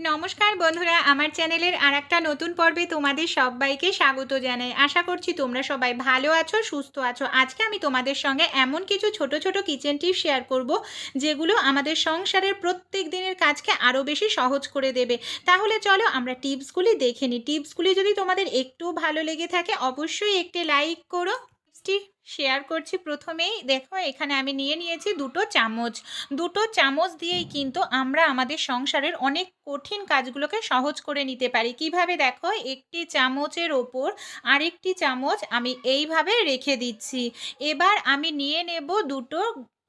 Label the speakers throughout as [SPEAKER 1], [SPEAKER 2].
[SPEAKER 1] নমস্কার বন্ধুরা, আমার চ্যানেলের আর একটা নতুন পর্বে তোমাদের সবাইকে স্বাগত জানাই। আশা করছি তোমরা সবাই ভালো আছো, সুস্থ আছো। আজকে আমি তোমাদের সঙ্গে এমন কিছু ছোট ছোট কিচেন টিপস শেয়ার করব, যেগুলো আমাদের সংসারের প্রত্যেক দিনের কাজকে আরও বেশি সহজ করে দেবে। তাহলে চলো আমরা টিপসগুলি দেখে নিই। টিপসগুলি যদি তোমাদের একটু ভালো লেগে থাকে, অবশ্যই একটি লাইক করো। টিপসটি শেয়ার করছি প্রথমেই। দেখো, এখানে আমি নিয়ে নিয়েছি দুটো চামচ। দুটো চামচ দিয়েই কিন্তু আমরা আমাদের সংসারের অনেক কঠিন কাজগুলোকে সহজ করে নিতে পারি। কীভাবে? দেখো, একটি চামচের ওপর আরেকটি চামচ আমি এইভাবে রেখে দিচ্ছি। এবার আমি নিয়ে নেব দুটো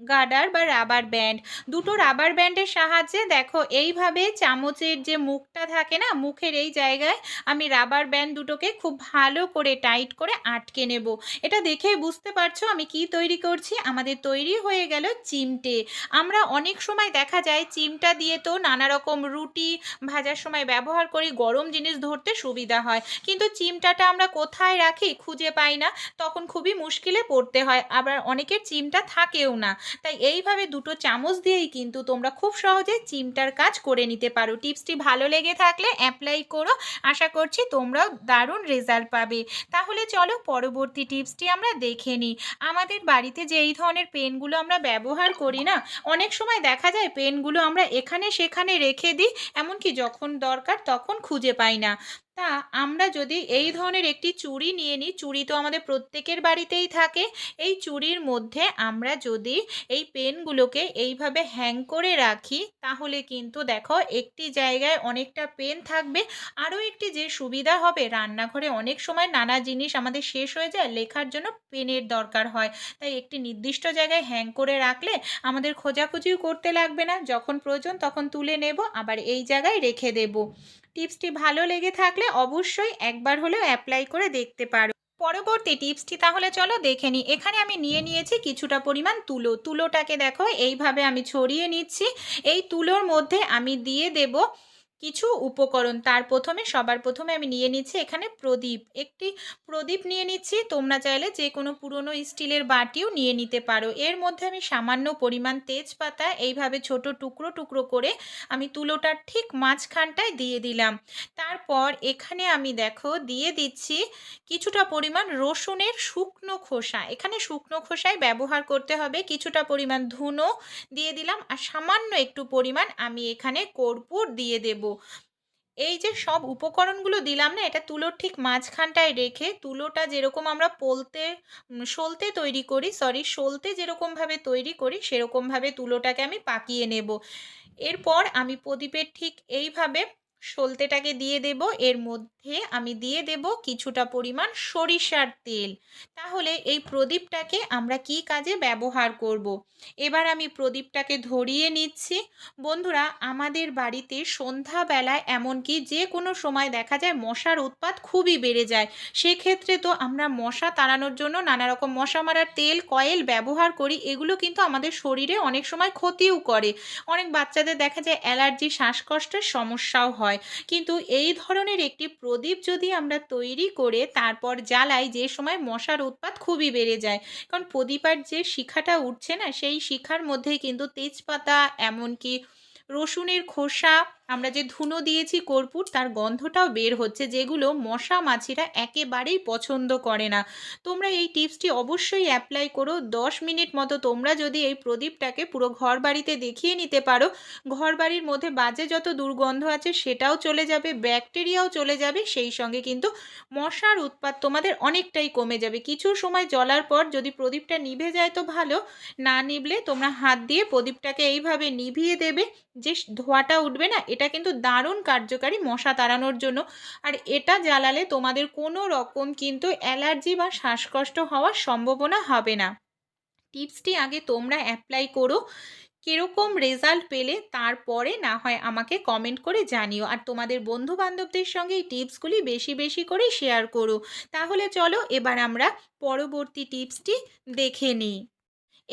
[SPEAKER 1] গার্ডার বা রাবার ব্যান্ড। দুটো রাবার ব্যান্ডের সাহায্যে দেখো, এইভাবে চামচের যে মুখটা থাকে না, মুখের এই জায়গায় আমি রাবার ব্যান্ড দুটোকে খুব ভালো করে টাইট করে আটকে নেব। এটা দেখে বুঝতে পারছ আমি কি তৈরি করছি? আমাদের তৈরি হয়ে গেল চিমটে। আমরা অনেক সময় দেখা যায় চিমটা দিয়ে তো নানা রকম রুটি ভাজার সময় ব্যবহার করি, গরম জিনিস ধরতে সুবিধা হয়। কিন্তু চিমটাটা আমরা কোথায় রাখি খুঁজে পাই না, তখন খুবই মুশকিলে পড়তে হয়। আবার অনেকের চিমটা থাকেও না। তাই এইভাবে দুটো চামচ দিয়েই কিন্তু তোমরা খুব সহজে চিমটার কাজ করে নিতে পারো। টিপসটি ভালো লেগে থাকলে অ্যাপ্লাই করো। আশা করছি তোমরাও দারুণ রেজাল্ট পাবে। তাহলে চলো পরবর্তী টিপসটি আমরা দেখে নিই আমাদের বাড়িতে যে এই ধরনের পেনগুলো আমরা ব্যবহার করি না, অনেক সময় দেখা যায় পেনগুলো আমরা এখানে সেখানে রেখে দিই, এমনকি যখন দরকার তখন খুঁজে পাই না। তা আমরা যদি এই ধরনের একটি চুড়ি নিয়ে নিই, চুড়ি তো আমাদের প্রত্যেকের বাড়িতেই থাকে, এই চুড়ির মধ্যে আমরা যদি এই পেনগুলোকে এইভাবে হ্যাং করে রাখি, তাহলে কিন্তু দেখো একটি জায়গায় অনেকটা পেন থাকবে। আরও একটি যে সুবিধা হবে, রান্নাঘরে অনেক সময় নানা জিনিস আমাদের শেষ হয়ে যায়, লেখার জন্য পেনের দরকার হয়। তাই একটি নির্দিষ্ট জায়গায় হ্যাং করে রাখলে আমাদের খোঁজাখুঁজিও করতে লাগবে না, যখন প্রয়োজন তখন তুলে নেব, আবার এই জায়গায় রেখে দেব। টিপসটি ভালো লেগে থাকলে অবশ্যই একবার হলেও অ্যাপ্লাই করে দেখতে পারো। পরবর্তী টিপসটি তাহলে চলো দেখে নিই। এখানে আমি নিয়ে নিয়েছি কিছুটা পরিমাণ তুলো। তুলোটাকে দেখো, এইভাবে আমি ছড়িয়ে নিচ্ছি। এই তুলোর মধ্যে আমি দিয়ে দেব কিছু উপকরণ। তার প্রথমে, সবার প্রথমে আমি নিয়ে নিচ্ছি এখানে প্রদীপ। একটি প্রদীপ নিয়ে নিচ্ছি। তোমরা চাইলে যে কোনো পুরনো স্টিলের বাটিও নিয়ে নিতে পারো। এর মধ্যে আমি সামান্য পরিমাণ তেজপাতা, এইভাবে ছোট টুকরো টুকরো করে আমি তুলোটার ঠিক মাঝখানটায় দিয়ে দিলাম। তারপর এখানে আমি দেখো, দিয়ে দিচ্ছি কিছুটা পরিমাণ রসুনের শুকনো খোসা। এখানে শুকনো খোসায় ব্যবহার করতে হবে। কিছুটা পরিমাণ ধুনো দিয়ে দিলাম। আর সামান্য একটু পরিমাণ আমি এখানে কর্পূর দিয়ে দেব। এই যে সব উপকরণগুলো দিলাম না, এটা তুলোর ঠিক মাঝখানটায় রেখে তুলোটা যেরকম আমরা পোলতে সলতে তৈরি করি সরি সলতে যেরকমভাবে তৈরি করি, সেরকমভাবে তুলোটাকে আমি পাকিয়ে নেব। এরপর আমি প্রদীপের ঠিক এইভাবে সলতেটাকে দিয়ে দেব। এর মধ্যে আমি দিয়ে দেব কিছুটা পরিমাণ সরিষার তেল। তাহলে এই প্রদীপটাকে আমরা কি কাজে ব্যবহার করব। এবার আমি প্রদীপটাকে ধরিয়ে নিচ্ছি। বন্ধুরা, আমাদের বাড়িতে সন্ধ্যাবেলায় এমনকি যে কোনো সময় দেখা যায় মশার উৎপাত খুবই বেড়ে যায়। সেক্ষেত্রে তো আমরা মশা তাড়ানোর জন্য নানা রকম মশা মারার তেল, কয়েল ব্যবহার করি। এগুলো কিন্তু আমাদের শরীরে অনেক সময় ক্ষতিও করে। অনেক বাচ্চাদের দেখা যায় অ্যালার্জি, শ্বাসকষ্টের সমস্যাও হয়। কিন্তু এই ধরনের একটি প্রদীপ যদি আমরা তৈরি করে তারপর জ্বালাই, যে সময় মশার উৎপাত খুবই বেড়ে যায়। কারণ প্রদীপার যে শিখাটা উঠছে না, সেই শিখার মধ্যে কিন্তু তেজপাতা, এমনকি রসুনের খোসা আমরা যে ধুনো দিয়েছি কর্পূর, তার গন্ধটাও বের হচ্ছে, যেগুলো মশা মাছিরা একেবারেই পছন্দ করে না। তোমরা এই টিপসটি অবশ্যই অ্যাপ্লাই করো। দশ মিনিট মতো তোমরা যদি এই প্রদীপটাকে পুরো ঘর বাড়িতে দেখিয়ে নিতে পারো ঘর বাড়ির মধ্যে বাজে যত দুর্গন্ধ আছে সেটাও চলে যাবে, ব্যাকটেরিয়াও চলে যাবে, সেই সঙ্গে কিন্তু মশার উৎপাত তোমাদের অনেকটাই কমে যাবে। কিছু সময় জ্বলার পর যদি প্রদীপটা নিভে যায় তো ভালো, না নিভলে তোমরা হাত দিয়ে প্রদীপটাকে এইভাবে নিভিয়ে দেবে, যে ধোঁয়াটা উঠবে না এটা কিন্তু দারুণ কার্যকারী মশা তাড়ানোর জন্য। আর এটা জ্বালালে তোমাদের কোনো রকম কিন্তু অ্যালার্জি বা শ্বাসকষ্ট হওয়ার সম্ভাবনা হবে না। টিপসটি আগে তোমরা অ্যাপ্লাই করো। কীরকম রেজাল্ট পেলে তারপরে না হয় আমাকে কমেন্ট করে জানিও। আর তোমাদের বন্ধু বান্ধবদের সঙ্গে এই টিপসগুলি বেশি বেশি করে শেয়ার করো। তাহলে চলো এবার আমরা পরবর্তী টিপসটি দেখে নিই।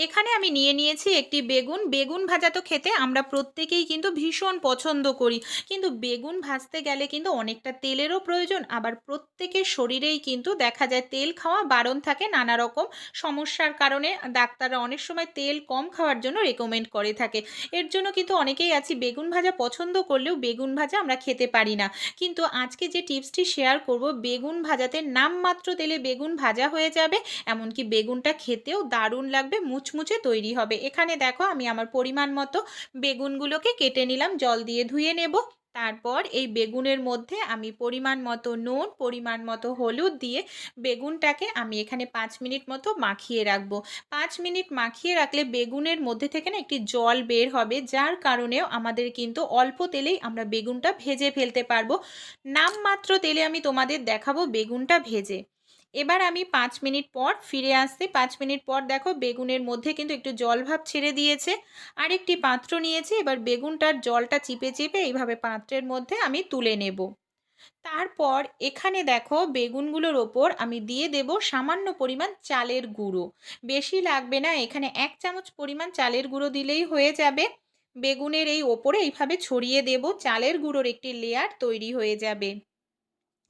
[SPEAKER 1] এখানে আমি নিয়ে নিয়েছি একটি বেগুন। বেগুন ভাজা তো খেতে আমরা প্রত্যেকেই কিন্তু ভীষণ পছন্দ করি। কিন্তু বেগুন ভাজতে গেলে কিন্তু অনেকটা তেলেরও প্রয়োজন। আবার প্রত্যেকের শরীরেই কিন্তু দেখা যায় তেল খাওয়া বারণ থাকে নানা রকম। সমস্যার কারণে ডাক্তাররা অনেক সময় তেল কম খাওয়ার জন্য রেকমেন্ড করে থাকে। এর জন্য কিন্তু অনেকেই আছি বেগুন ভাজা পছন্দ করলেও বেগুন ভাজা আমরা খেতে পারি না। কিন্তু আজকে যে টিপসটি শেয়ার করব, বেগুন ভাজাতে নামমাত্র তেলে বেগুন ভাজা হয়ে যাবে। এমনকি বেগুনটা খেতেও দারুণ লাগবে মুচমুচে তৈরি হবে। এখানে দেখো আমি আমার পরিমাণ মতো বেগুনগুলোকে কেটে নিলাম, জল দিয়ে ধুয়ে নেব। তারপর এই বেগুনের মধ্যে আমি পরিমাণ মতো নুন, পরিমাণ মতো হলুদ দিয়ে বেগুনটাকে আমি এখানে পাঁচ মিনিট মতো মাখিয়ে রাখব। পাঁচ মিনিট মাখিয়ে রাখলে বেগুনের মধ্যে থেকে না একটি জল বের হবে, যার কারণেও আমাদের কিন্তু অল্প তেলেই আমরা বেগুনটা ভেজে ফেলতে পারব। নামমাত্র তেলে আমি তোমাদের দেখাবো বেগুনটা ভেজে। এবার আমি পাঁচ মিনিট পর ফিরে আসছি। পাঁচ মিনিট পর দেখো বেগুনের মধ্যে কিন্তু একটু জল ভাব ছেড়ে দিয়েছে। আর একটি পাত্র নিয়েছি, এবার বেগুনটার জলটা চিপে চিপে এইভাবে পাত্রের মধ্যে আমি তুলে নেব। তারপর এখানে দেখো বেগুনগুলোর ওপর আমি দিয়ে দেব সামান্য পরিমাণ চালের গুঁড়ো। বেশি লাগবে না, এখানে এক চামচ পরিমাণ চালের গুঁড়ো দিলেই হয়ে যাবে। বেগুনের এই ওপরে এইভাবে ছড়িয়ে দেব, চালের গুঁড়োর একটি লেয়ার তৈরি হয়ে যাবে।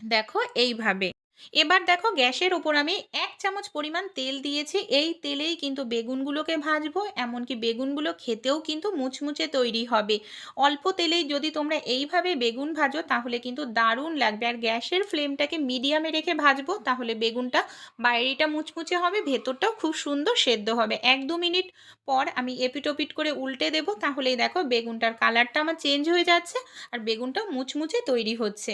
[SPEAKER 1] দেখো এইভাবে। এবার দেখো গ্যাসের ওপর আমি এক চামচ পরিমাণ তেল দিয়েছি। এই তেলেই কিন্তু বেগুনগুলোকে ভাজবো, এমনকি বেগুনগুলো খেতেও কিন্তু মুচমুচে তৈরি হবে। অল্প তেলেই যদি তোমরা এইভাবে বেগুন ভাজো, তাহলে কিন্তু দারুণ লাগবে। আর গ্যাসের ফ্লেমটাকে মিডিয়ামে রেখে ভাজবো, তাহলে বেগুনটা বাইরেটা মুচমুচে হবে, ভেতরটাও খুব সুন্দর সেদ্ধ হবে। এক দু মিনিট পর আমি এপিটোপিট করে উল্টে দেব, তাহলেই দেখো বেগুনটার কালারটা আমার চেঞ্জ হয়ে যাচ্ছে, আর বেগুনটাও মুচমুচে তৈরি হচ্ছে।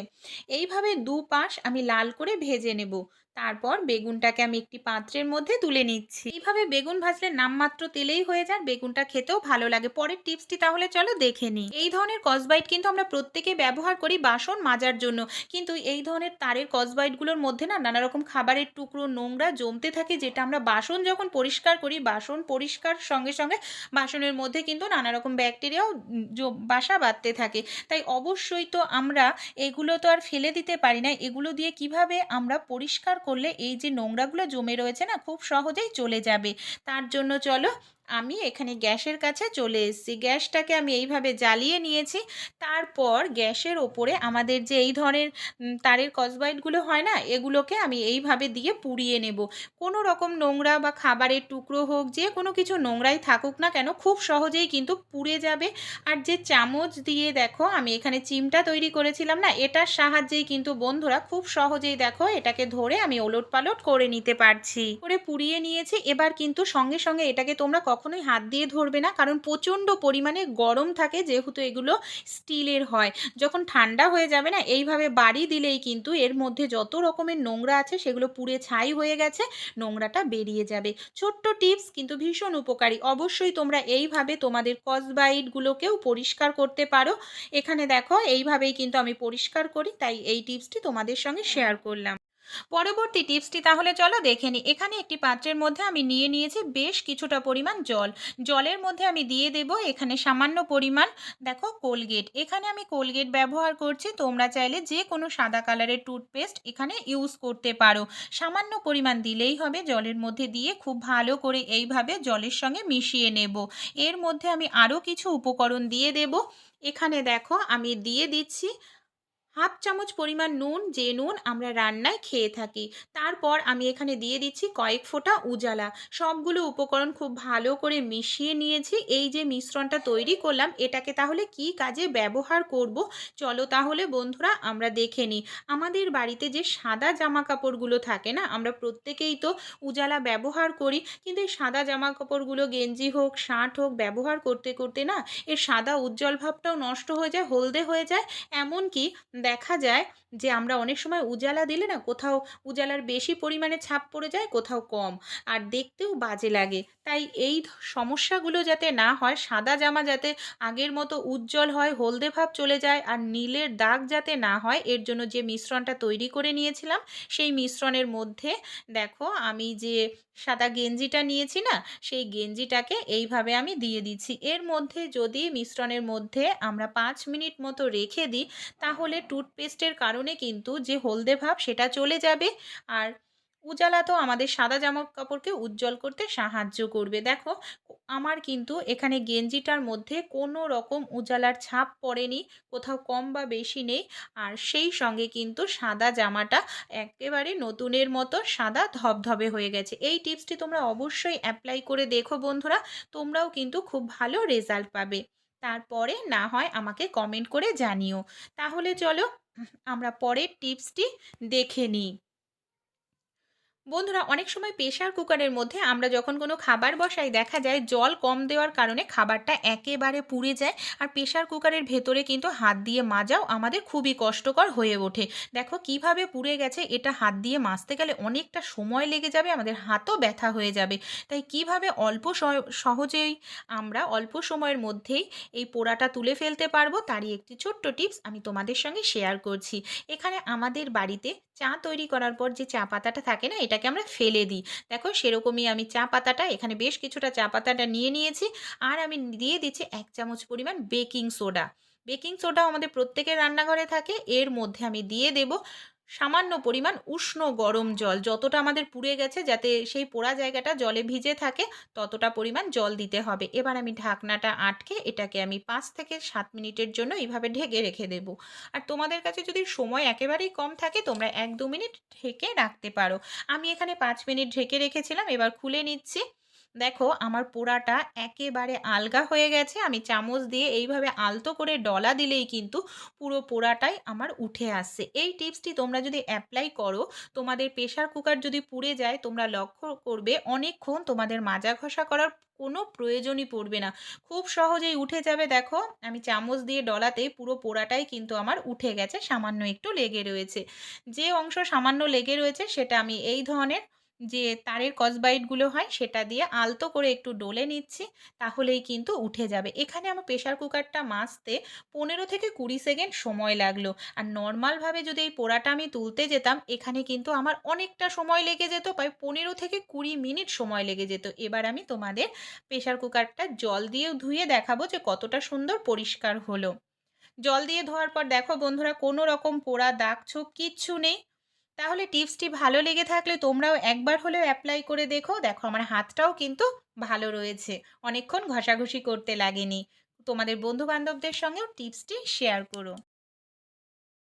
[SPEAKER 1] এইভাবে দু পাশ আমি লাল করে ভেজে নেব। তারপর বেগুনটাকে আমি একটি পাত্রের মধ্যে তুলে নিচ্ছি। এইভাবে বেগুন ভাজলে নামমাত্র তেলেই হয়ে যায়, বেগুনটা খেতেও ভালো লাগে। পরের টিপসটি তাহলে চলো দেখে নিই। এই ধরনের কসবাইট কিন্তু আমরা প্রত্যেকে ব্যবহার করি বাসন মাজার জন্য। কিন্তু এই ধরনের তারের কসবাইটগুলোর মধ্যে না নানা রকম খাবারের টুকরো, নোংরা জমতে থাকে, যেটা আমরা বাসন যখন পরিষ্কার করি, বাসন পরিষ্কার সঙ্গে সঙ্গে বাসনের মধ্যে কিন্তু নানা রকম ব্যাকটেরিয়াও বাসা বাঁধতে থাকে। তাই অবশ্যই তো আমরা এগুলো তো আর ফেলে দিতে পারি না। এগুলো দিয়ে কীভাবে আমরা পরিষ্কার করলে এই যে নোংরাগুলো জমে রয়েছে না খুব সহজেই চলে যাবে। তার জন্য চলো আমি এখানে গ্যাসের কাছে চলে এসেছি। গ্যাসটাকে আমি এইভাবে জ্বালিয়ে নিয়েছি। তারপর গ্যাসের ওপরে আমাদের যে এই ধরনের তারের কসবাইটগুলো হয় না, এগুলোকে আমি এইভাবে দিয়ে পুড়িয়ে নেব। কোনো রকম নোংরা বা খাবারের টুকরো হোক, যে কোনো কিছু নোংরাই থাকুক না কেন, খুব সহজেই কিন্তু পুড়ে যাবে। আর যে চামচ দিয়ে দেখো, আমি এখানে চিমটা তৈরি করেছিলাম না, এটার সাহায্যেই কিন্তু বন্ধুরা খুব সহজেই দেখো, এটাকে ধরে আমি ওলট পালট করে নিতে পারছি। করে পুড়িয়ে নিয়েছি। এবার কিন্তু সঙ্গে সঙ্গে এটাকে তোমরা কখনোই হাত দিয়ে ধরবে না। কারণ প্রচণ্ড পরিমাণে গরম থাকে যেহেতু এগুলো স্টিলের হয়। যখন ঠান্ডা হয়ে যাবে না, এইভাবে বাড়ি দিলেই কিন্তু এর মধ্যে যত রকমের নোংরা আছে সেগুলো পুড়ে ছাই হয়ে গেছে, নোংরাটা বেরিয়ে যাবে। ছোট্ট টিপস কিন্তু ভীষণ উপকারী। অবশ্যই তোমরা এইভাবে তোমাদের কসবাইটগুলোকেও পরিষ্কার করতে পারো। এখানে দেখো, এইভাবেই কিন্তু আমি পরিষ্কার করি, তাই এই টিপসটি তোমাদের সঙ্গে শেয়ার করলাম। পরবর্তী টিপসটি তাহলে চলো দেখে নিই। এখানে একটি পাত্রের মধ্যে আমি নিয়ে নিয়েছি বেশ কিছুটা পরিমাণ জল। জলের মধ্যে আমি দিয়ে দেব এখানে সামান্য পরিমাণ, দেখো, কোলগেট। এখানে আমি কোলগেট ব্যবহার করছি, তোমরা চাইলে যে কোনো সাদা কালারের টুথপেস্ট এখানে ইউজ করতে পারো। সামান্য পরিমাণ দিলেই হবে, জলের মধ্যে দিয়ে খুব ভালো করে এইভাবে জলের সঙ্গে মিশিয়ে নেব। এর মধ্যে আমি আরও কিছু উপকরণ দিয়ে দেব। এখানে দেখো, আমি দিয়ে দিচ্ছি হাফ চামচ পরিমাণ নুন, যে নুন আমরা রান্নায় খেয়ে থাকি। তারপর আমি এখানে দিয়ে দিচ্ছি কয়েক ফোঁটা উজালা। সবগুলো উপকরণ খুব ভালো করে মিশিয়ে নিয়েছি। এই যে মিশ্রণটা তৈরি করলাম, এটাকে তাহলে কি কাজে ব্যবহার করব? চলো তাহলে বন্ধুরা, আমরা দেখে নিই। আমাদের বাড়িতে যে সাদা জামা কাপড়গুলো থাকে না, আমরা প্রত্যেকেই তো উজালা ব্যবহার করি, কিন্তু এই সাদা জামা কাপড়গুলো গেঞ্জি হোক, শার্ট হোক, ব্যবহার করতে করতে না, এর সাদা উজ্জ্বল ভাবটাও নষ্ট হয়ে যায়, হলদে হয়ে যায়। এমনকি দেখা যায় যে, আমরা অনেক সময় উজালা দিলে না কোথাও উজালার বেশি পরিমাণে ছাপ পড়ে যায়, কোথাও কম। আর দেখতেও বাজে লাগে। তাই এই সমস্যাগুলো যাতে না হয়, সাদা জামা যাতে আগের মতো উজ্জ্বল হয়, হলদে ভাব চলে যায় আর নীলের দাগ যাতে না হয়, এর জন্য যে মিশ্রণটা তৈরি করে নিয়েছিলাম, সেই মিশ্রণের মধ্যে দেখো আমি যে সাদা গেঞ্জিটা নিয়েছি না, সেই গেঞ্জিটাকে এইভাবে আমি দিয়ে দিচ্ছি। এর মধ্যে যদি মিশ্রণের মধ্যে আমরা পাঁচ মিনিট মতো রেখে দিই, তাহলে টুথপেস্টের কারণে কিন্তু যে হলদে ভাব সেটা চলে যাবে আর উজালা তো আমাদের সাদা জামা কাপড়কে উজ্জ্বল করতে সাহায্য করবে। দেখো, আমার কিন্তু এখানে গেঞ্জিটার মধ্যে কোনো রকম উজালার ছাপ পড়েনি, কোথাও কম বা বেশি নেই। আর সেই সঙ্গে কিন্তু সাদা জামাটা একেবারে নতুনের মতো সাদা ধবধবে হয়ে গেছে। এই টিপসটি তোমরা অবশ্যই অ্যাপ্লাই করে দেখো বন্ধুরা, তোমরাও কিন্তু খুব ভালো রেজাল্ট পাবে। তারপরে না হয় আমাকে কমেন্ট করে জানিও। তাহলে চলো, আমরা পরের টিপসটি দেখে নিই। বন্ধুরা, অনেক সময় প্রেশার কুকারের মধ্যে আমরা যখন কোনো খাবার বসাই, দেখা যায় জল কম দেওয়ার কারণে খাবারটা একেবারে পুড়ে যায় আর প্রেশার কুকারের ভেতরে কিন্তু হাত দিয়ে মাজাও আমাদের খুবই কষ্টকর হয়ে ওঠে। দেখো কীভাবে পুড়ে গেছে, এটা হাত দিয়ে মাজতে গেলে অনেকটা সময় লেগে যাবে, আমাদের হাতও ব্যথা হয়ে যাবে। তাই কীভাবে অল্প সহজেই আমরা অল্প সময়ের মধ্যেই এই পোড়াটা তুলে ফেলতে পারব, তারই একটি ছোট্ট টিপস আমি তোমাদের সঙ্গে শেয়ার করছি। এখানে আমাদের বাড়িতে চা তৈরি করার পর যে চা পাতাটা থাকে না, এটাকে আমরা ফেলে দিই। দেখো সেরকমই আমি চা পাতাটা, এখানে বেশ কিছুটা চা পাতাটা নিয়ে নিয়েছি। আর আমি দিয়ে দিচ্ছি এক চামচ পরিমাণ বেকিং সোডা। বেকিং সোডা আমাদের প্রত্যেকের রান্নাঘরে থাকে, এর মধ্যে আমি দিয়ে দেব সামান্য পরিমাণ উষ্ণ গরম জল যতটা আমাদের পুড়ে গেছে যাতে সেই পোড়া জায়গাটা জলে ভিজে থাকে, ততটা পরিমাণ জল দিতে হবে। এবার আমি ঢাকনাটা আটকে এটাকে আমি পাঁচ থেকে সাত মিনিটের জন্য এইভাবে ঢেকে রেখে দেব। আর তোমাদের কাছে যদি সময় একেবারেই কম থাকে, তোমরা এক দু মিনিট ঢেকে রাখতে পারো। আমি এখানে পাঁচ মিনিট ঢেকে রেখেছিলাম, এবার খুলে নিচ্ছি। দেখো, আমার পোড়াটা একেবারে আলগা হয়ে গেছে। আমি চামচ দিয়ে এইভাবে আলতো করে ডলা দিলেই কিন্তু পুরো পোড়াটাই আমার উঠে আসছে। এই টিপসটি তোমরা যদি অ্যাপ্লাই করো, তোমাদের প্রেশার কুকার যদি পুড়ে যায়, তোমরা লক্ষ্য করবে অনেকক্ষণ তোমাদের মাজা ঘষা করার কোনো প্রয়োজনই পড়বে না। খুব সহজেই উঠে যাবে, দেখো। আমি চামচ দিয়ে ডলাতে পুরো পোড়াটাই কিন্তু আমার উঠে গেছে, সামান্য একটু লেগে রয়েছে। যে অংশ সামান্য লেগে রয়েছে, সেটা আমি এই ধরনের যে তারের কসবাইটগুলো হয় সেটা দিয়ে আলতো করে একটু ডলে নিচ্ছি, তাহলেই কিন্তু উঠে যাবে। এখানে আমার প্রেশার কুকারটা মাজতে পনেরো থেকে কুড়ি সেকেন্ড সময় লাগল। আর নর্মালভাবে যদি এই পোড়াটা আমি তুলতে যেতাম, এখানে কিন্তু আমার অনেকটা সময় লেগে যেত, প্রায় পনেরো থেকে কুড়ি মিনিট সময় লেগে যেত। এবার আমি তোমাদের প্রেশার কুকারটা জল দিয়েও ধুয়ে দেখাবো যে কতটা সুন্দর পরিষ্কার হলো। জল দিয়ে ধোয়ার পর দেখো বন্ধুরা কোনো রকম পোড়া দাগ ছোপ কিচ্ছু নেই। তাহলে টিপসটি ভালো লেগে থাকলে তোমরাও একবার হলেও অ্যাপ্লাই করে দেখো। দেখো, আমার হাতটাও কিন্তু ভালো রয়েছে। অনেকক্ষণ ঘষাঘষি করতে লাগেনি। তোমাদের বন্ধু বান্ধবদের সঙ্গেও টিপসটি শেয়ার করো।